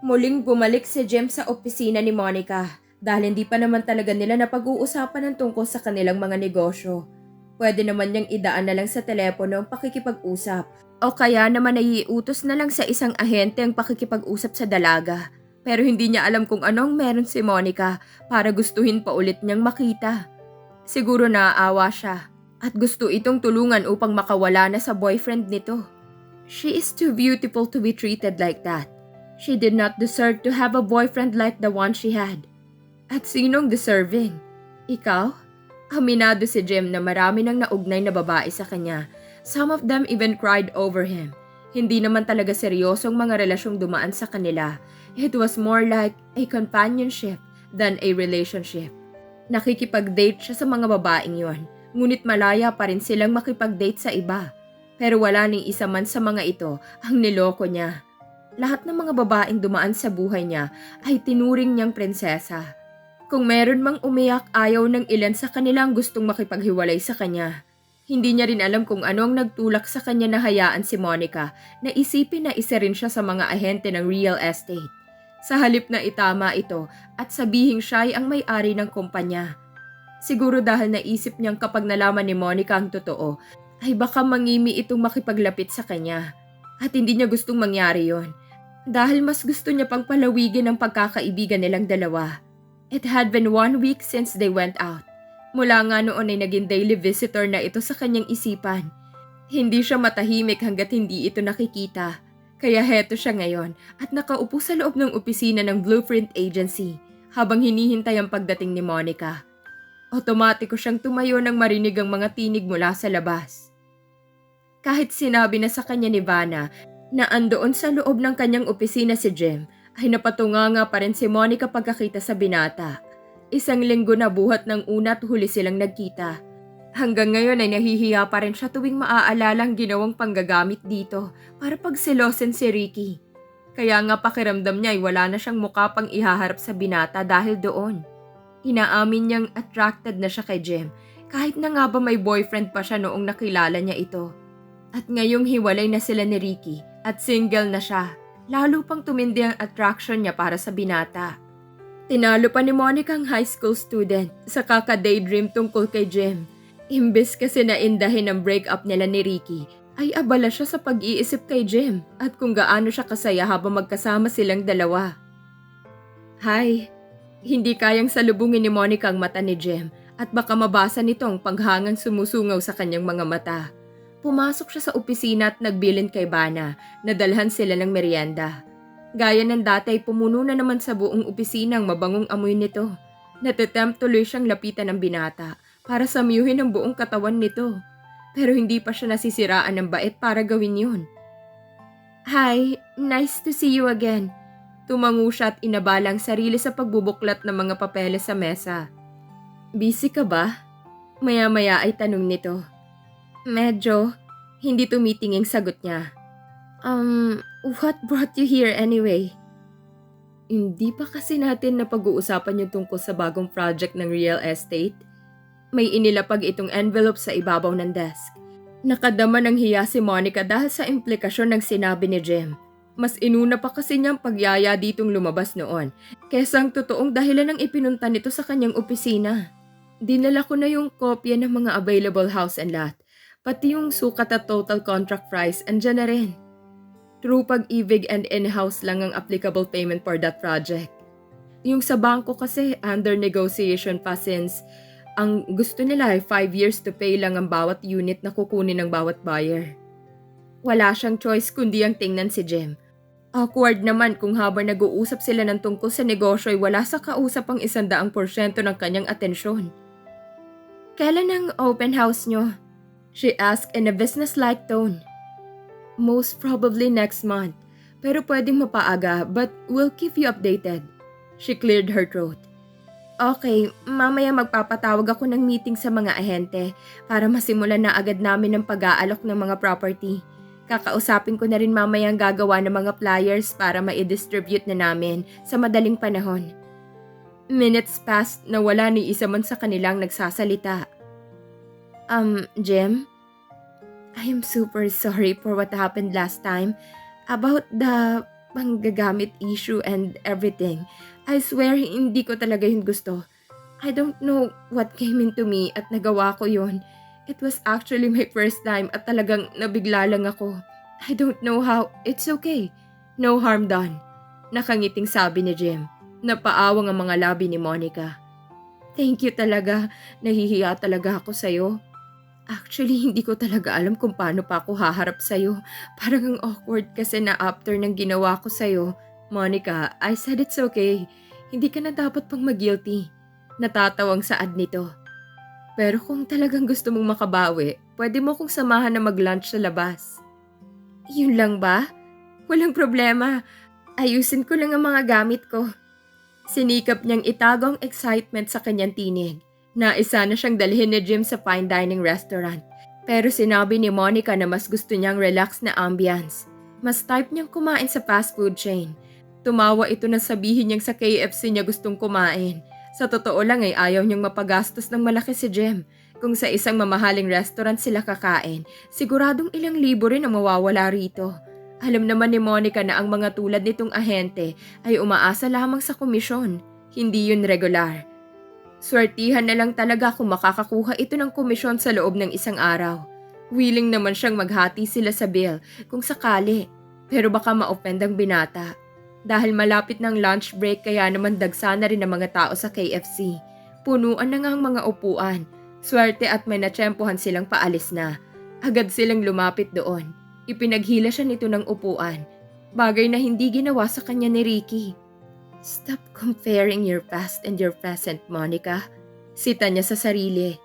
Muling bumalik si Jem sa opisina ni Monica dahil hindi pa naman talaga nila napag-uusapan ng tungkol sa kanilang mga negosyo. Pwede naman niyang idaan na lang sa telepono ang pakikipag-usap o kaya naman naiutos na lang sa isang ahente ang pakikipag-usap sa dalaga. Pero hindi niya alam kung anong meron si Monica para gustuhin pa ulit niyang makita. Siguro naaawa siya at gusto itong tulungan upang makawala na sa boyfriend nito. She is too beautiful to be treated like that. She did not deserve to have a boyfriend like the one she had. At sinong deserving? Ikaw? Aminado si Jim na marami nang naugnay na babae sa kanya. Some of them even cried over him. Hindi naman talaga seryosong mga relasyong dumaan sa kanila. It was more like a companionship than a relationship. Nakikipag-date siya sa mga babaeng yon, ngunit malaya pa rin silang makipag-date sa iba. Pero wala ning isa man sa mga ito ang niloko niya. Lahat ng mga babaeng dumaan sa buhay niya ay tinuring niyang prinsesa. Kung meron mang umiyak ayaw ng ilan sa kanilang gustong makipaghiwalay sa kanya. Hindi niya rin alam kung ano ang nagtulak sa kanya na hayaan si Monica na isipin na isa rin siya sa mga ahente ng real estate. Sa halip na itama ito at sabihing siya ay ang may-ari ng kumpanya. Siguro dahil naisip niyang kapag nalaman ni Monica ang totoo, ay baka mangimi itong makipaglapit sa kanya. At hindi niya gustong mangyari yon. Dahil mas gusto niya pang palawigin ang pagkakaibigan nilang dalawa. It had been one week since they went out. Mula nga noon ay naging daily visitor na ito sa kanyang isipan. Hindi siya matahimik hanggat hindi ito nakikita. Kaya heto siya ngayon at nakaupo sa loob ng opisina ng Blueprint Agency habang hinihintay ang pagdating ni Monica. Otomatiko siyang tumayo nang marinig ang mga tinig mula sa labas. Kahit sinabi na sa kanya ni Vanna na andoon sa loob ng kanyang opisina si Jim, ay napatunga nga pa rin si Monica pagkakita sa binata. Isang linggo na buhat ng una at huli silang nagkita. Hanggang ngayon ay nahihiya pa rin siya tuwing maaalala ang ginawang panggagamit dito para pagsilosin si Ricky. Kaya nga pakiramdam niya ay wala na siyang mukha pang ihaharap sa binata dahil doon. Inaamin niyang attracted na siya kay Jem kahit na nga ba may boyfriend pa siya noong nakilala niya ito. At ngayong hiwalay na sila ni Ricky at single na siya, lalo pang tumindi ang attraction niya para sa binata. Tinalo pa ni Monica ang high school student sa kaka-daydream tungkol kay Jem. Imbes kasi naindahin ang breakup nila ni Ricky, ay abala siya sa pag-iisip kay Jem at kung gaano siya kasaya habang magkasama silang dalawa. Hay, hindi kayang salubungin ni Monica ang mata ni Jem at baka mabasa nito ang paghangang sumusungaw sa kanyang mga mata. Pumasok siya sa opisina at nagbilin kay Bana na dalhan sila ng merienda. Gaya ng dati pumuno na naman sa buong opisina ang mabangong amoy nito. Natatempt tuloy siyang lapitan ng binata para samyuhin ang buong katawan nito. Pero hindi pa siya nasisiraan ng bait para gawin yun. Hi, nice to see you again. Tumango siya at inabala ang sarili sa pagbubuklat ng mga papeles sa mesa. Busy ka ba? Maya-maya ay tanong nito. Medyo, hindi tumitinging sagot niya. Um, what brought you here anyway? Hindi pa kasi natin na pag-uusapan yung tungkol sa bagong project ng real estate. May inilapag itong envelope sa ibabaw ng desk. Nakadama ng hiya si Monica dahil sa implikasyon ng sinabi ni Jim. Mas inuna pa kasi niyang pagyaya ditong lumabas noon, kesa ang totoong dahilan ng ipinunta nito sa kanyang opisina. Dinala ko na yung kopya ng mga available house and lot, pati yung sukat at total contract price andyan na rin. True pag-ibig and in-house lang ang applicable payment for that project. Yung sa bangko kasi under negotiation pa since ang gusto nila ay 5 years to pay lang ang bawat unit na kukunin ng bawat buyer. Wala siyang choice kundi ang tingnan si Jem. Awkward naman kung habang nag-uusap sila ng tungkol sa negosyo ay wala sa kausap ang isandaang porsyento ng kanyang atensyon. Kailan ang open house nyo? She asked in a business-like tone. Most probably next month. Pero pwedeng mapaaga but we'll keep you updated. She cleared her throat. Okay, mamaya magpapatawag ako ng meeting sa mga ahente para masimulan na agad namin ang pag-aalok ng mga property. Kakausapin ko na rin mamaya ang gagawa ng mga flyers para ma-distribute na namin sa madaling panahon. Minutes passed na wala ni isa man sa kanilang nagsasalita. Um, Jim? I am super sorry for what happened last time about the panggagamit issue and everything. I swear, hindi ko talaga yun gusto. I don't know what came into me at nagawa ko yun. It was actually my first time at talagang nabigla lang ako. I don't know how. It's okay. No harm done. Nakangiting sabi ni Jim. Napaawang ang mga labi ni Monica. Thank you talaga. Nahihiya talaga ako sa'yo. Actually, hindi ko talaga alam kung paano pa ako haharap sa'yo. Parang ang awkward kasi na after ng ginawa ko sa'yo. Monica, I said it's okay. Hindi ka na dapat pang mag-guilty. Natatawang saad nito. Pero kung talagang gusto mong makabawi, pwede mo kong samahan na mag-lunch sa labas. Yun lang ba? Walang problema. Ayusin ko lang ang mga gamit ko. Sinikap niyang itago ang excitement sa kanyang tinig. Naisa na siyang dalhin ni Jim sa fine dining restaurant. Pero sinabi ni Monica na mas gusto niyang relax na ambience. Mas type niyang kumain sa fast food chain. Tumawa ito na sabihin niyang sa KFC niya gustong kumain. Sa totoo lang ay ayaw niyang mapagastos ng malaki si Jem. Kung sa isang mamahaling restaurant sila kakain, siguradong ilang libo rin ang mawawala rito. Alam naman ni Monica na ang mga tulad nitong ahente ay umaasa lamang sa komisyon, hindi yun regular. Swertihan na lang talaga kung makakakuha ito ng komisyon sa loob ng isang araw. Willing naman siyang maghati sila sa bill kung sakali, pero baka ma-offend ang binata. Dahil malapit ng lunch break kaya naman dagsa na rin ang mga tao sa KFC. Punuan na nga ang mga upuan. Swerte at may natsyempohan silang paalis na. Agad silang lumapit doon. Ipinaghila siya nito ng upuan. Bagay na hindi ginawa sa kanya ni Ricky. Stop comparing your past and your present, Monica. Sita niya sa sarili.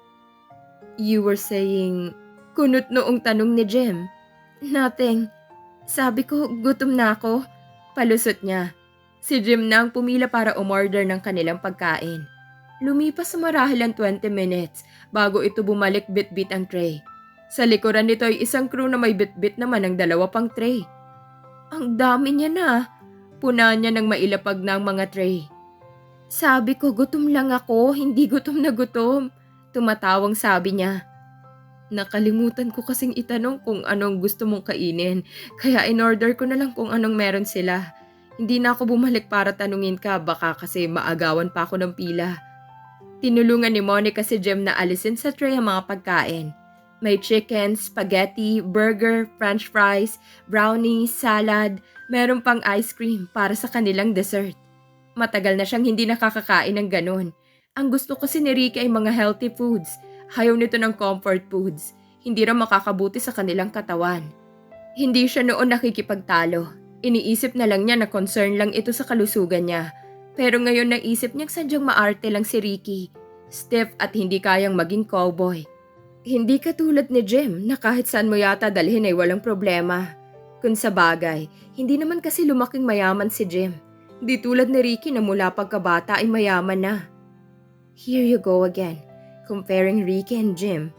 You were saying... Kunot noong tanong ni Jem. Nothing. Sabi ko, gutom na ako. Palusot niya. Si Jim na ang pumila para umorder ng kanilang pagkain. Lumipas sa marahil ang 20 minutes bago ito bumalik bit-bit ang tray. Sa likuran nito ay isang crew na may bit-bit naman ng dalawa pang tray. Ang dami niya na. Puna niya ng mailapag na ang mga tray. Sabi ko gutom lang ako, hindi gutom na gutom. Tumatawang sabi niya. Nakalimutan ko kasing itanong kung anong gusto mong kainin, kaya in-order ko na lang kung anong meron sila. Hindi na ako bumalik para tanungin ka, baka kasi maagawan pa ako ng pila. Tinulungan ni Monica si Jem na alisin sa tray ang mga pagkain. May chicken, spaghetti, burger, french fries, brownie, salad, meron pang ice cream para sa kanilang dessert. Matagal na siyang hindi nakakakain ng ganun. Ang gusto kasi ni Ricky ay mga healthy foods. Hayaw nito ng comfort foods. Hindi raw makakabuti sa kanilang katawan. Hindi siya noon nakikipagtalo. Iniisip na lang niya na concern lang ito sa kalusugan niya. Pero ngayon naisip niyang sadyang maarte lang si Ricky. Stiff at hindi kayang maging cowboy. Hindi katulad ni Jim na kahit saan mo yata dalhin ay walang problema. Kung sa bagay, hindi naman kasi lumaking mayaman si Jim. Di tulad ni Ricky na mula pagkabata ay mayaman na. Here you go again, comparing Ricky and Jim.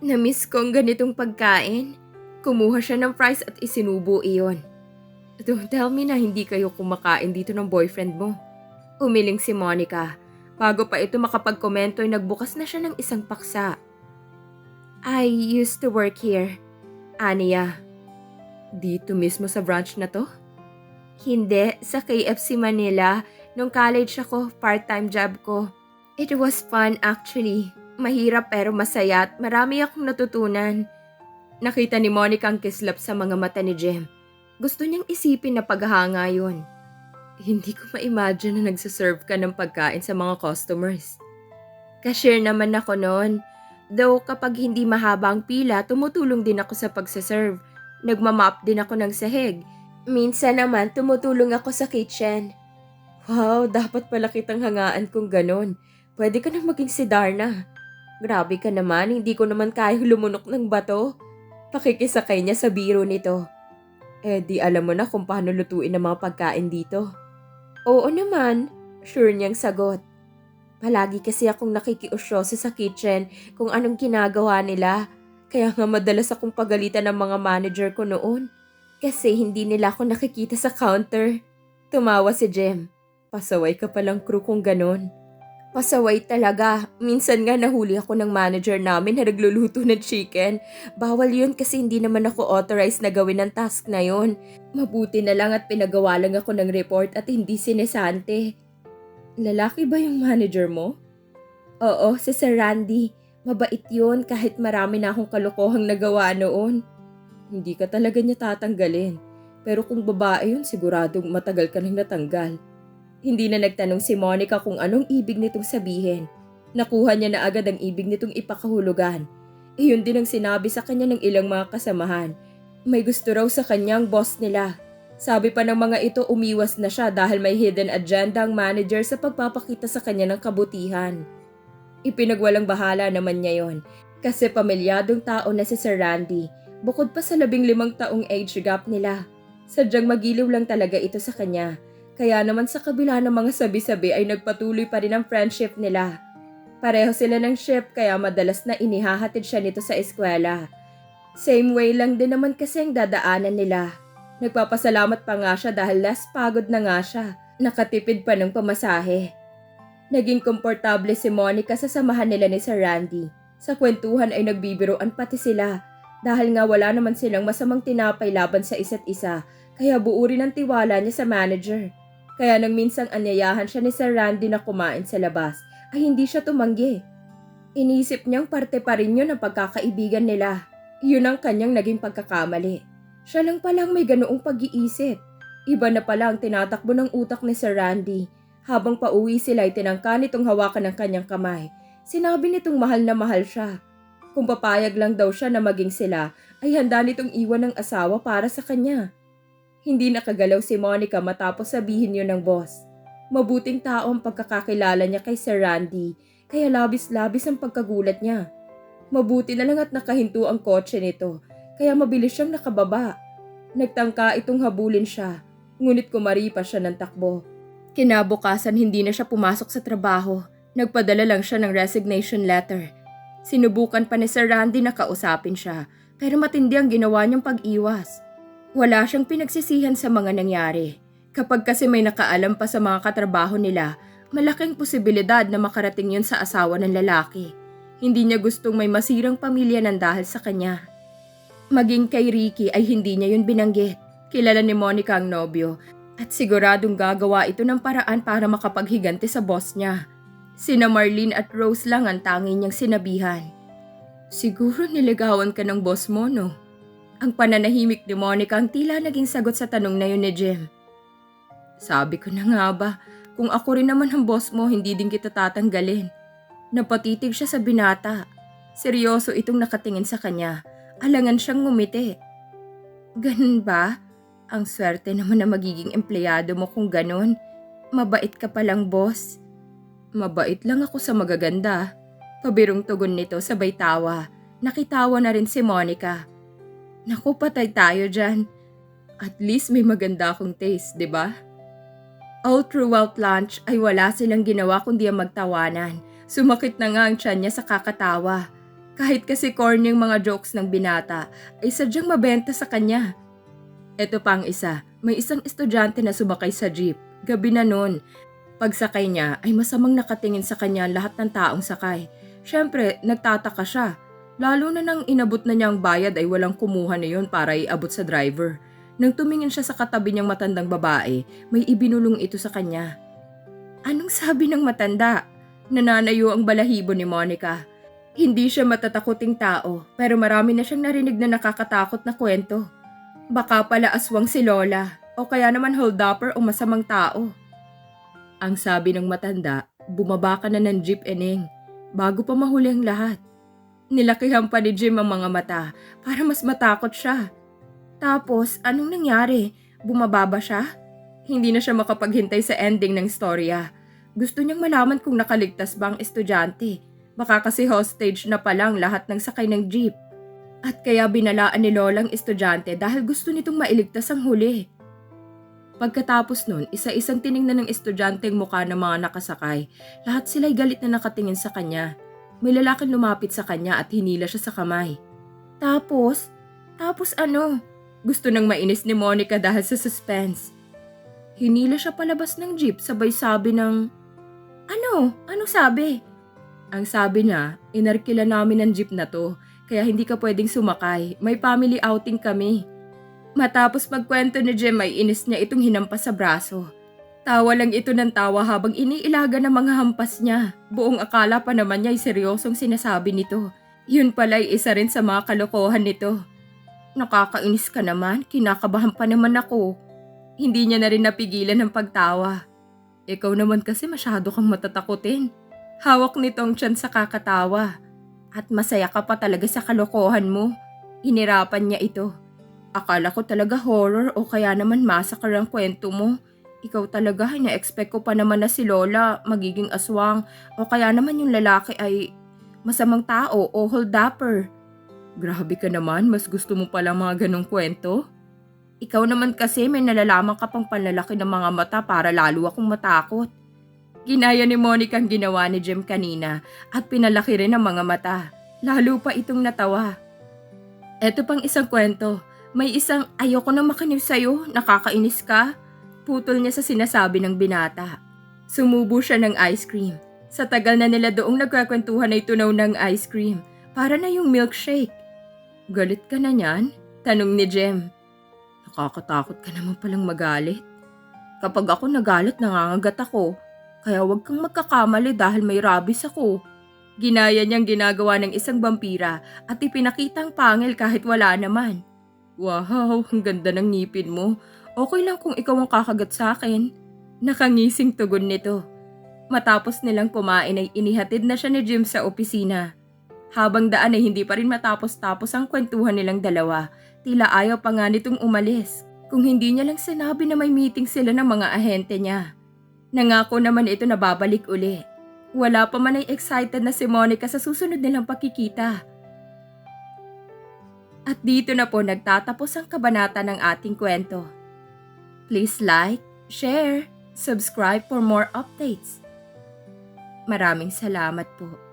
Namiss ko ang ganitong pagkain. Kumuha siya ng fries at isinubo iyon. Don't tell me na hindi kayo kumakain dito ng boyfriend mo. Umiling si Monica. Bago pa ito makapagkomento ay nagbukas na siya ng isang paksa. I used to work here. Aniya. Dito mismo sa branch na to? Hindi, sa KFC Manila. Nung college ako, part-time job ko. It was fun actually. Mahirap pero masaya at marami akong natutunan. Nakita ni Monica ang kislap sa mga mata ni Jem. Gusto niyang isipin na paghanga yun. Hindi ko ma-imagine na nagsaserve ka ng pagkain sa mga customers. Cashier naman ako noon. Though kapag hindi mahaba ang pila, tumutulong din ako sa pagsaserve. Nagmamap din ako ng sahig. Minsan naman tumutulong ako sa kitchen. Wow, dapat pala kitang hangaan kung ganon. Pwede ka na maging si Darna. Grabe ka naman, hindi ko naman kaya lumunok ng bato. Pakikisakay niya sa biro nito. Eh di alam mo na kung paano lutuin ang mga pagkain dito. Oo naman, sure niyang sagot. Palagi kasi akong nakikiusyoso sa kitchen kung anong ginagawa nila. Kaya nga madalas akong pagalitan ng mga manager ko noon. Kasi hindi nila ako nakikita sa counter. Tumawa si Jem. Pasaway ka palang crew kung ganon. Pasaway talaga. Minsan nga nahuli ako ng manager namin na nagluluto ng chicken. Bawal yun kasi hindi naman ako authorized na gawin ang task na yun. Mabuti na lang at pinagawa lang ako ng report at hindi sinesante. Lalaki ba yung manager mo? Oo, si Sir Randy. Mabait yun kahit marami na akong kalokohang nagawa noon. Hindi ka talaga niya tatanggalin. Pero kung babae yun, siguradong matagal ka nang natanggal. Hindi na nagtanong si Monica kung anong ibig nitong sabihin. Nakuha niya na agad ang ibig nitong ipakahulugan. Iyon din ang sinabi sa kanya ng ilang mga kasamahan. May gusto raw sa kanyang boss nila. Sabi pa ng mga ito umiwas na siya dahil may hidden agenda ang manager sa pagpapakita sa kanya ng kabutihan. Ipinagwalang bahala naman niya yon kasi pamilyadong tao na si Sir Randy bukod pa sa labing limang taong age gap nila. Sadyang magiliw lang talaga ito sa kanya kaya naman sa kabila ng mga sabi-sabi ay nagpatuloy pa rin ang friendship nila. Pareho sila ng ship kaya madalas na inihahatid siya nito sa eskwela. Same way lang din naman kasi ang dadaanan nila. Nagpapasalamat pa nga siya dahil less pagod na nga siya. Nakatipid pa ng pamasahe. Naging komportable si Monica sa samahan nila ni Sir Randy. Sa kwentuhan ay nagbibiroan pati sila dahil nga wala naman silang masamang tinapay laban sa isa't isa kaya buo rin ang tiwala niya sa manager. Kaya nang minsang anyayahan siya ni Sir Randy na kumain sa labas, ay hindi siya tumanggi. Inisip niyang parte pa rin yun ang pagkakaibigan nila. Yun ang kanyang naging pagkakamali. Siya lang palang may ganoong pag-iisip. Iba na pala ang tinatakbo ng utak ni Sir Randy. Habang pauwi sila ay tinangka nitong hawakan ng kanyang kamay. Sinabi nitong mahal na mahal siya. Kung papayag lang daw siya na maging sila, ay handa nitong iwan ng asawa para sa kanya. Hindi nakagalaw si Monica matapos sabihin yun ng boss. Mabuting tao ang pagkakakilala niya kay Sir Randy, kaya labis-labis ang pagkagulat niya. Mabuti na lang at nakahinto ang kotse nito, kaya mabilis siyang nakababa. Nagtangka itong habulin siya, ngunit kumari pa siya ng takbo. Kinabukasan hindi na siya pumasok sa trabaho, nagpadala lang siya ng resignation letter. Sinubukan pa ni Sir Randy na kausapin siya, pero matindi ang ginawa niyang pag-iwas. Wala siyang pinagsisihan sa mga nangyari. Kapag kasi may nakaalam pa sa mga katrabaho nila, malaking posibilidad na makarating yun sa asawa ng lalaki. Hindi niya gustong may masirang pamilya ng dahil sa kanya. Maging kay Ricky ay hindi niya yun binanggit. Kilala ni Monica ang nobyo at siguradong gagawa ito ng paraan para makapaghiganti sa boss niya. Sina Marlene at Rose lang ang tangi niyang sinabihan. Siguro niligawan ka ng boss mo, no? Ang pananahimik ni Monica ang tila naging sagot sa tanong na yun ni Jim. Sabi ko na nga ba, kung ako rin naman ang boss mo, hindi din kita tatanggalin. Napatitig siya sa binata. Seryoso itong nakatingin sa kanya. Alangan siyang ngumiti. Ganun ba? Ang swerte naman na magiging empleyado mo kung ganun. Mabait ka palang boss. Mabait lang ako sa magaganda. Pabirong tugon nito sabay tawa. Nakitawa na rin si Monica. Naku, patay tayo dyan. At least may maganda akong taste, di ba? All throughout lunch ay wala silang ginawa kundi ang magtawanan. Sumakit na nga ang tiyan niya sa kakatawa. Kahit kasi corny yung mga jokes ng binata, ay sadyang mabenta sa kanya. Ito pa ang isa, may isang estudyante na sumakay sa jeep. Gabi na noon. Pagsakay niya ay masamang nakatingin sa kanya lahat ng taong sakay. Siyempre, nagtataka siya Lalo na nang inabot na niya ang bayad ay walang kumuha na yon para iabot sa driver. Nang tumingin siya sa katabi niyang matandang babae, may ibinulong ito sa kanya. Anong sabi ng matanda? Nananayo ang balahibo ni Monica. Hindi siya matatakuting tao, pero marami na siyang narinig na nakakatakot na kwento. Baka pala aswang si Lola, o kaya naman holdupper o masamang tao. Ang sabi ng matanda, bumaba ka na ng jeep eneng, bago pa mahuli ang lahat. Nilakihan pa ni Jim ang mga mata para mas matakot siya. Tapos, anong nangyari? Bumaba ba siya? Hindi na siya makapaghintay sa ending ng storya. Gusto niyang malaman kung nakaligtas ba ang estudyante. Baka kasi hostage na palang lahat ng sakay ng jeep. At kaya binalaan ni Lola ang estudyante dahil gusto nitong mailigtas ang huli. Pagkatapos nun, isa-isang tiningnan ng estudyante ang mukha ng mga nakasakay. Lahat sila'y galit na nakatingin sa kanya. May lalaking lumapit sa kanya at hinila siya sa kamay. Tapos, tapos ano? Gusto nang mainis ni Monica dahil sa suspense. Hinila siya palabas ng jeep sabay sabi ng, Ano? Ano sabi? Ang sabi niya, inarkila namin ng jeep na to, kaya hindi ka pwedeng sumakay. May family outing kami. Matapos magkwento ni Jem ay inis niya itong hinampas sa braso. Tawa lang ito ng tawa habang iniilaga ng mga hampas niya. Buong akala pa naman niya ay seryosong sinasabi nito. Yun pala ay isa rin sa mga kalokohan nito. Nakakainis ka naman, kinakabahan pa naman ako. Hindi niya na rin napigilan ng pagtawa. Ikaw naman kasi masyado kang matatakutin. Hawak nitong tiyan sa kakatawa. At masaya ka pa talaga sa kalokohan mo. Inirapan niya ito. Akala ko talaga horror o kaya naman massacre ang kwento mo. Ikaw talaga, na-expect ko pa naman na si Lola magiging aswang o kaya naman yung lalaki ay masamang tao o holdupper. Grabe ka naman, mas gusto mo pala mga ganong kwento? Ikaw naman kasi may nalalaman ka pang panlalaki ng mga mata para lalo akong matakot. Ginaya ni Monica ang ginawa ni Jem kanina at pinalaki rin ang mga mata. Lalo pa itong natawa. Eto pang isang kwento. May isang ayoko na makinig sa'yo, nakakainis ka. Putol niya sa sinasabi ng binata. Sumubo siya ng ice cream. Sa tagal na nila doong nagkakwentuhan ay tunaw ng ice cream. Para na yung milkshake. Galit ka na niyan? Tanong ni Jem. Nakakatakot ka naman palang magalit. Kapag ako nagalit, nangangagat ako. Kaya huwag kang magkakamali dahil may rabies ako. Ginaya niyang ginagawa ng isang vampira at ipinakitang pangil kahit wala naman. Wow, ang ganda ng ngipin mo. Okay lang kung ikaw ang kakagat sa akin. Nakangising tugon nito. Matapos nilang kumain ay inihatid na siya ni Jim sa opisina. Habang daan ay hindi pa rin matapos-tapos ang kwentuhan nilang dalawa, tila ayaw pa nga nitong umalis. Kung hindi niya lang sinabi na may meeting sila ng mga ahente niya. Nangako naman ito na babalik uli. Wala pa man ay excited na si Monica sa susunod nilang pakikita. At dito na po nagtatapos ang kabanata ng ating kwento. Please like, share, subscribe for more updates. Maraming salamat po.